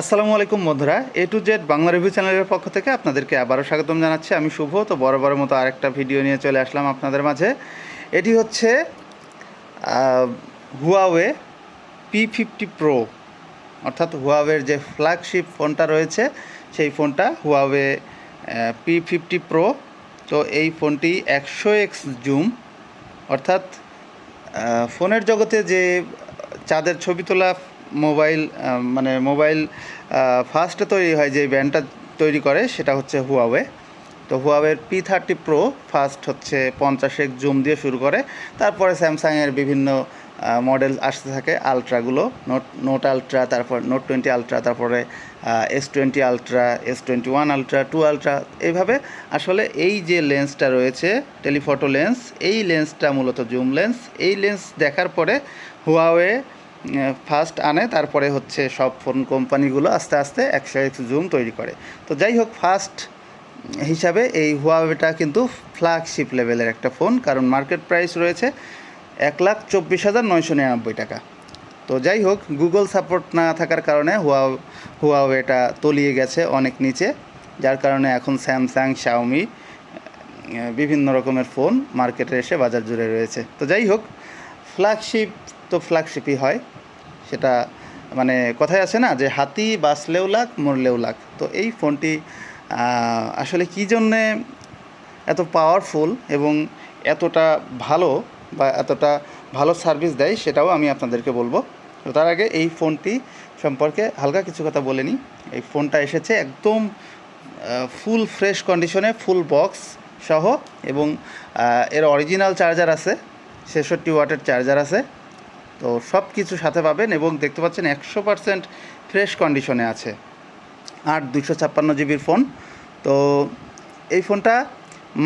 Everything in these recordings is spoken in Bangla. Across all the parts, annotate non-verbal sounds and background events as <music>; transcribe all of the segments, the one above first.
আসসালামু আলাইকুম বন্ধুরা A to Z Bangla review চ্যানেলের পক্ষ থেকে আপনাদেরকে আবারও স্বাগতম জানাচ্ছি। আমি শুভ, তো বড় বড় মতো আরেকটা ভিডিও নিয়ে চলে আসলাম আপনাদের মাঝে। এটি হচ্ছে হুয়াওয়ে পি ফিফটি প্রো অর্থাৎ হুয়াওয়ের যে ফ্ল্যাগশিপ ফোনটা রয়েছে, সেই ফোনটা হুয়াওয়ে পি ফিফটি প্রো তো এই ফোনটি একশো এক্স জুম অর্থাৎ ফোনের জগতে যে চাঁদের ছবি তোলা মোবাইল মানে মোবাইল ফার্স্টে তৈরি হয় যে ব্যান্ডটা তৈরি করে সেটা হচ্ছে হুয়াওয়ে তো হুয়াওয়ের পি থার্টি প্রো ফার্স্ট হচ্ছে পঞ্চাশ এক জুম দিয়ে শুরু করে। তারপরে স্যামসাংয়ের বিভিন্ন মডেল আসতে থাকে। আলট্রাগুলো নোট নোট আলট্রা তারপর নোট টোয়েন্টি আলট্রা তারপরে S twenty ultra S twenty one ultra two ultra এইভাবে আসলে এই যে লেন্সটা রয়েছে টেলিফটো লেন্স এই লেন্সটা মূলত জুম লেন্স এই লেন্স দেখার পরে হুয়াওয়ে ফার্স্ট আনে, তারপরে হচ্ছে সব ফোন কোম্পানিগুলো আস্তে আস্তে একশো এক্স জুম তৈরি করে। তো যাই হোক, ফার্স্ট হিসাবে এই হুয়াওয়েটা কিন্তু ফ্ল্যাগশিপ লেভেলের একটা ফোন, কারণ মার্কেট প্রাইস রয়েছে এক লাখ চব্বিশ হাজার নয়শো নিরানব্বই টাকা। তো যাই হোক গুগল সাপোর্ট না থাকার কারণে হুয়া হুয়াওয়েটা তলিয়ে গেছে অনেক নিচে, যার কারণে এখন স্যামসাং শাওমি বিভিন্ন রকমের ফোন মার্কেটে এসে বাজার জুড়ে রয়েছে। তো যাই হোক ফ্ল্যাগশিপ তো ফ্ল্যাগশিপই হয়। সেটা মানে কথায় আছে না যে হাতি বাঁচলেও লাখ, মরলেও লাখ। তো এই ফোনটি আসলে কী জন্যে এত পাওয়ারফুল এবং এতটা ভালো বা এতটা ভালো সার্ভিস দেয় সেটাও আমি আপনাদেরকে বলব। তো তার আগে এই ফোনটি সম্পর্কে হালকা কিছু কথা বলে নিই। এই ফোনটা এসেছে একদম ফুল ফ্রেশ কন্ডিশনে ফুল বক্স সহ এবং এর অরিজিনাল চার্জার আছে, ছেষট্টি ওয়াটের চার্জার আছে। তো সব কিছু সাথে পাবেন এবং দেখতে পাচ্ছেন একশো পারসেন্ট ফ্রেশ কন্ডিশনে আছে। আট দুশো ছাপ্পান্ন জিবির ফোন। তো এই ফোনটা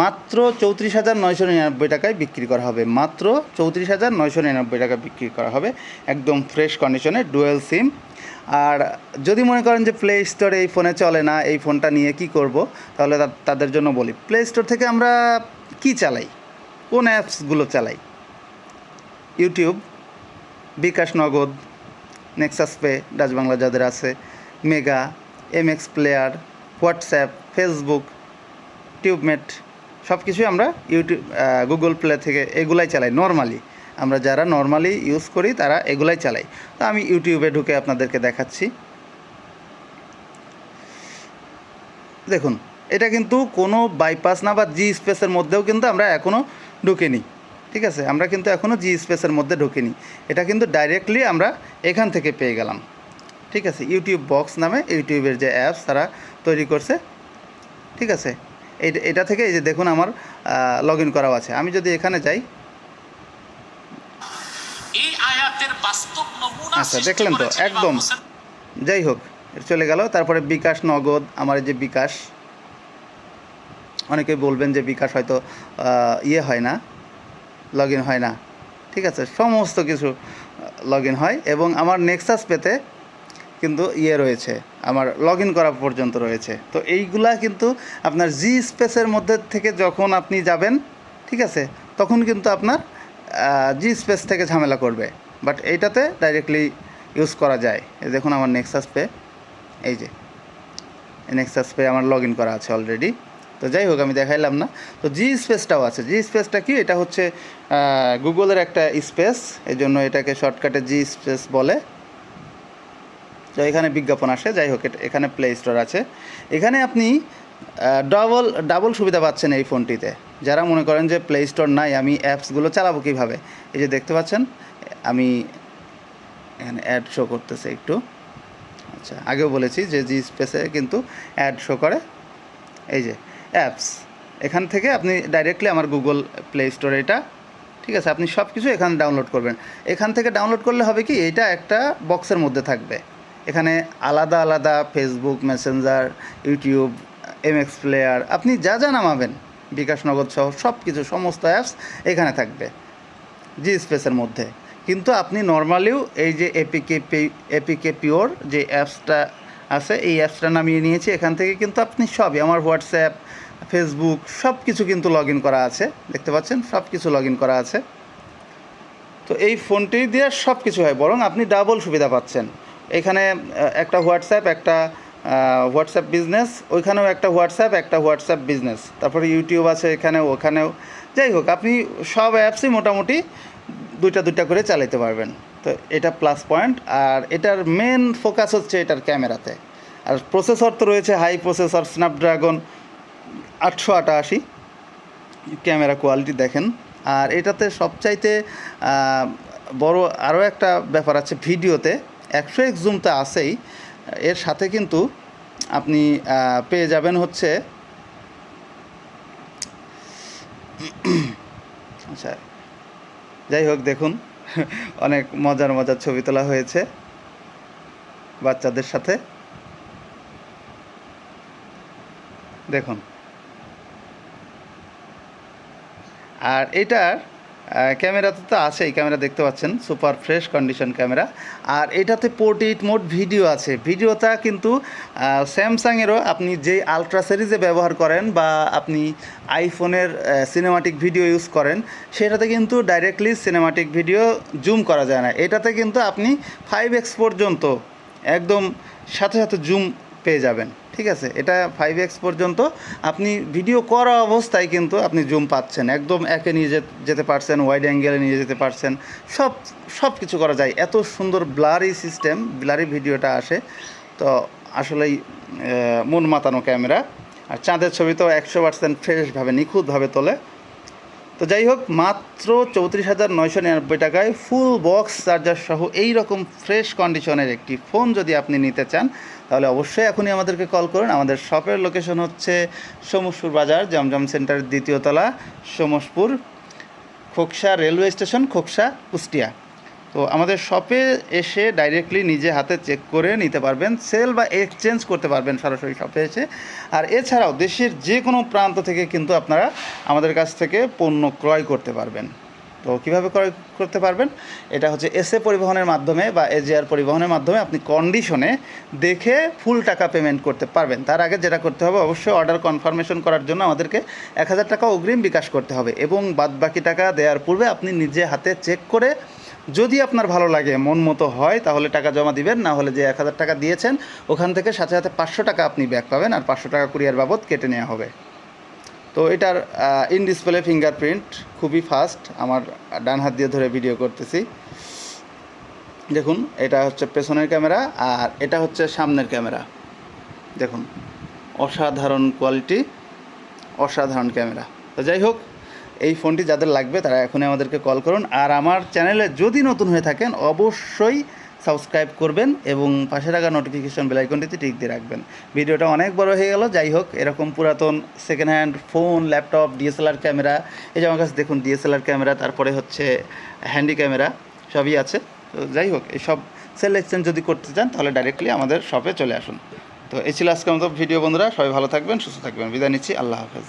মাত্র চৌত্রিশ হাজার নয়শো নিরানব্বই টাকায় বিক্রি করা হবে। মাত্র চৌত্রিশ হাজার নয়শো নিরানব্বই টাকা বিক্রি করা হবে একদম ফ্রেশ কন্ডিশনে, ডুয়েল সিম। আর যদি মনে করেন যে প্লে স্টোরে এই ফোনে চলে না, এই ফোনটা নিয়ে কি করব, তাহলে তাদের জন্য বলি। প্লে স্টোর থেকে আমরা কি চালাই? কোন অ্যাপসগুলো চালাই? ইউটিউব বিকাশ নগদ নেক্সাস পে ডাচ বাংলা যাদের আছে mega M X player WhatsApp Facebook TubeMate সব কিছুই আমরা ইউটিউব গুগল প্লে থেকে এগুলাই চালাই নর্মালি আমরা যারা নর্মালি ইউজ করি, তারা এগুলাই চালাই। তো আমি ইউটিউবে ঢুকে আপনাদেরকে দেখাচ্ছি। দেখুন, এটা কিন্তু কোনো বাইপাস না বা জি স্পেসের মধ্যেও কিন্তু আমরা এখনও ঢুকিনি। ঠিক আছে? আমরা কিন্তু এখনও জি স্পেসের মধ্যে ঢুকিনি। এটা কিন্তু ডাইরেক্টলি আমরা এখান থেকে পেয়ে গেলাম। ঠিক আছে? ইউটিউব বক্স নামে ইউটিউবের যে অ্যাপস তারা তৈরি করছে। ঠিক আছে? এটা এটা থেকে এই যে দেখুন আমার লগ ইন করাও আছে। আমি যদি এখানে যাই। আচ্ছা, দেখলেন তো, একদম। যাই হোক চলে গেল। তারপরে বিকাশ নগদ আমার এই যে বিকাশ। অনেকে বলবেন যে বিকাশ হয়তো ইয়ে হয় না। লগ ইন হয় না। ঠিক আছে? সমস্ত কিছু লগ ইন হয় এবং আমার নেক্সাস পেতে কিন্তু ইয়ে রয়েছে, আমার লগ ইন করা পর্যন্ত রয়েছে। তো এইগুলা কিন্তু আপনার জি স্পেসের মধ্যে থেকে যখন আপনি যাবেন, ঠিক আছে? তখন কিন্তু আপনার জি স্পেস থেকে ঝামেলা করবে। বাট এইটাতে ডাইরেক্টলি ইউজ করা যায়। দেখুন আমার নেক্সাস পে এই যে নেক্সাস পে আমার লগ ইন করা আছে অলরেডি তো যাই হোক, আমি দেখাইলাম না। তো জি স্পেসটাও আছে। জি স্পেসটা কি? এটা হচ্ছে গুগলের একটা স্পেস এই জন্য এটাকে শর্টকাটে জি স্পেস বলে। তো এখানে বিজ্ঞাপন আসে। যাই হোক এখানে প্লে স্টোর আছে। এখানে আপনি ডাবল ডাবল সুবিধা পাচ্ছেন এই ফোনটিতে। যারা মনে করেন যে প্লে স্টোর নাই, আমি অ্যাপসগুলো চালাবো কীভাবে? এই যে দেখতে পাচ্ছেন, আমি এখানে অ্যাড শো করতেছে একটু। আচ্ছা আগেও বলেছি যে জি স্পেসে কিন্তু অ্যাড শো করে। এই যে অ্যাপস এখান থেকে আপনি ডাইরেক্টলি আমার গুগল প্লে স্টোর এটা, ঠিক আছে, আপনি সব কিছু এখানে ডাউনলোড করবেন। এখান থেকে ডাউনলোড করলে হবে কি, এটা একটা বক্সের মধ্যে থাকবে। এখানে আলাদা আলাদা Facebook Messenger YouTube MX player আপনি যা যা নামাবেন, বিকাশ নগদ সহ সব কিছু সমস্ত অ্যাপস এখানে থাকবে জি স্পেসের মধ্যে। কিন্তু আপনি নর্মালিও এই যে এপিকে এপিকে পিওর যে অ্যাপসটা আছে, এই অ্যাপসটা নামিয়ে নিয়েছি, এখান থেকে কিন্তু আপনি সবই, আমার হোয়াটসঅ্যাপ ফেসবুক সব কিছু কিন্তু লগ ইন করা আছে। দেখতে পাচ্ছেন? সব কিছু লগ ইন করা আছে। তো এই ফোনটি দিয়ে সব কিছু হয়, বরং আপনি ডাবল সুবিধা পাচ্ছেন। এখানে একটা হোয়াটসঅ্যাপ একটা হোয়াটসঅ্যাপ বিজনেস ওইখানেও একটা হোয়াটসঅ্যাপ একটা হোয়াটসঅ্যাপ বিজনেস তারপরে ইউটিউব আছে এখানেও, ওখানেও। যাই হোক, আপনি সব অ্যাপসই মোটামুটি দুইটা দুইটা করে চালাতে পারবেন। তো এটা প্লাস পয়েন্ট আর এটার মেন ফোকাস হচ্ছে এটার ক্যামেরাতে। আর প্রসেসর তো রয়েছে হাই প্রসেসর স্ন্যাপড্রাগন আটশো আটাশি ক্যামেরা কোয়ালিটি দেখেন। আর এটাতে সবচাইতে বড় আরও একটা ব্যাপার আছে ভিডিওতে, একশো এক্স জুম তো আছেই। এর সাথে কিন্তু আপনি পেয়ে যাবেন হচ্ছে <coughs> আচ্ছা যাই হোক দেখুন, <laughs> অনেক মজার মজার ছবি তোলা হয়েছে বাচ্চাদের সাথে। দেখুন। আর এটার ক্যামেরাতে তো আছেই, ক্যামেরা দেখতে পাচ্ছেন, সুপার ফ্রেশ কন্ডিশন ক্যামেরা। আর এটাতে পোর্ট্রেট মোড ভিডিও আছে। ভিডিওটা কিন্তু স্যামসাংয়েরও আপনি যে আলট্রা সিরিজে ব্যবহার করেন বা আপনি আইফোনের সিনেমাটিক ভিডিও ইউজ করেন, সেটাতে কিন্তু ডাইরেক্টলি সিনেমাটিক ভিডিও জুম করা যায় না। এটাতে কিন্তু আপনি ফাইভ এক্স পর্যন্ত একদম সাথে সাথে জুম পেয়ে যাবেন। ঠিক আছে, এটা ফাইভ এক্স পর্যন্ত। আপনি ভিডিও করা অবস্থায় কিন্তু আপনি জুম পাচ্ছেন। একদম একে নিয়ে যেতে পারছেন ওয়াইড অ্যাঙ্গেলে নিয়ে যেতে পারছেন। সব সব কিছু করা যায়। এত সুন্দর ব্লারি সিস্টেম ব্লারি ভিডিওটা আসে। তো আসলেই মন মাতানো ক্যামেরা আর চাঁদের ছবি তো একশো পার্সেন্ট ফ্রেশভাবে নিখুঁতভাবে তোলে। তো যাই হোক, মাত্র চৌত্রিশ হাজার নয়শো নিরানব্বই টাকায় ফুল বক্স চার্জার সহ এই রকম ফ্রেশ কন্ডিশনের একটি ফোন যদি আপনি নিতে চান, তাহলে অবশ্যই এখনই আমাদেরকে কল করুন। আমাদের শপের লোকেশন হচ্ছে সমসপুর বাজার, জমজম সেন্টার দ্বিতীয়তলা সমসপুর খোকসা রেলওয়ে স্টেশন খোকসা কুষ্টিয়া। তো আমাদের শপে এসে ডাইরেক্টলি নিজে হাতে চেক করে নিতে পারবেন সেল বা এক্সচেঞ্জ করতে পারবেন সরাসরি শপে এসে। আর এছাড়াও দেশের যে কোনো প্রান্ত থেকে কিন্তু আপনারা আমাদের কাছ থেকে পণ্য ক্রয় করতে পারবেন। তো কীভাবে ক্রয় করতে পারবেন? এটা হচ্ছে এসএ পরিবহনের মাধ্যমে বা এজিআর পরিবহনের মাধ্যমে আপনি কন্ডিশনে দেখে ফুল টাকা পেমেন্ট করতে পারবেন। তার আগে যেটা করতে হবে, অবশ্যই অর্ডার কনফার্মেশন করার জন্য আমাদেরকে এক হাজার টাকা অগ্রিম বিকাশ করতে হবে এবং বাদবাকি টাকা দেওয়ার পূর্বে আপনি নিজে হাতে চেক করে যদি আপনার ভালো লাগে, মন মতো হয়, তাহলে টাকা জমা দিবেন, না হলে যে এক হাজার টাকা দিয়েছেন, ওখান থেকে সাথে সাথে পাঁচশো টাকা আপনি ব্যাক পাবেন আর পাঁচশো টাকা কুরিয়ার বাবদ কেটে নেওয়া হবে। তো এটার ইন ডিসপ্লে ফিঙ্গারপ্রিন্ট খুবই ফাস্ট আমার ডান হাত দিয়ে ধরে ভিডিও করতেছি। দেখুন, এটা হচ্ছে পেছনের ক্যামেরা আর এটা হচ্ছে সামনের ক্যামেরা দেখুন, অসাধারণ কোয়ালিটি অসাধারণ ক্যামেরা তো যাই হোক এই ফোনটি যাদের লাগবে তারা এখনই আমাদেরকে কল করুন। আর আমার চ্যানেলে যদি নতুন হয়ে থাকেন, অবশ্যই সাবস্ক্রাইব করবেন এবং পাশে থাকা নোটিফিকেশন বেলাইকনটিতে টিক দিয়ে রাখবেন। ভিডিওটা অনেক বড় হয়ে গেল, যাই হোক, এরকম পুরাতন second hand phone laptop DSLR camera এই যে আমার কাছে দেখুন ডিএসএলআর ক্যামেরা তারপরে হচ্ছে হ্যান্ডি ক্যামেরা সবই আছে। তো যাই হোক এইসব সেল এক্সচেঞ্জ যদি করতে চান, তাহলে ডাইরেক্টলি আমাদের শপে চলে আসুন। তো এই ছিল আজকের মতো ভিডিও বন্ধুরা, সবাই ভালো থাকবেন, সুস্থ থাকবেন। বিদায় নিচ্ছি, আল্লাহ হাফেজ।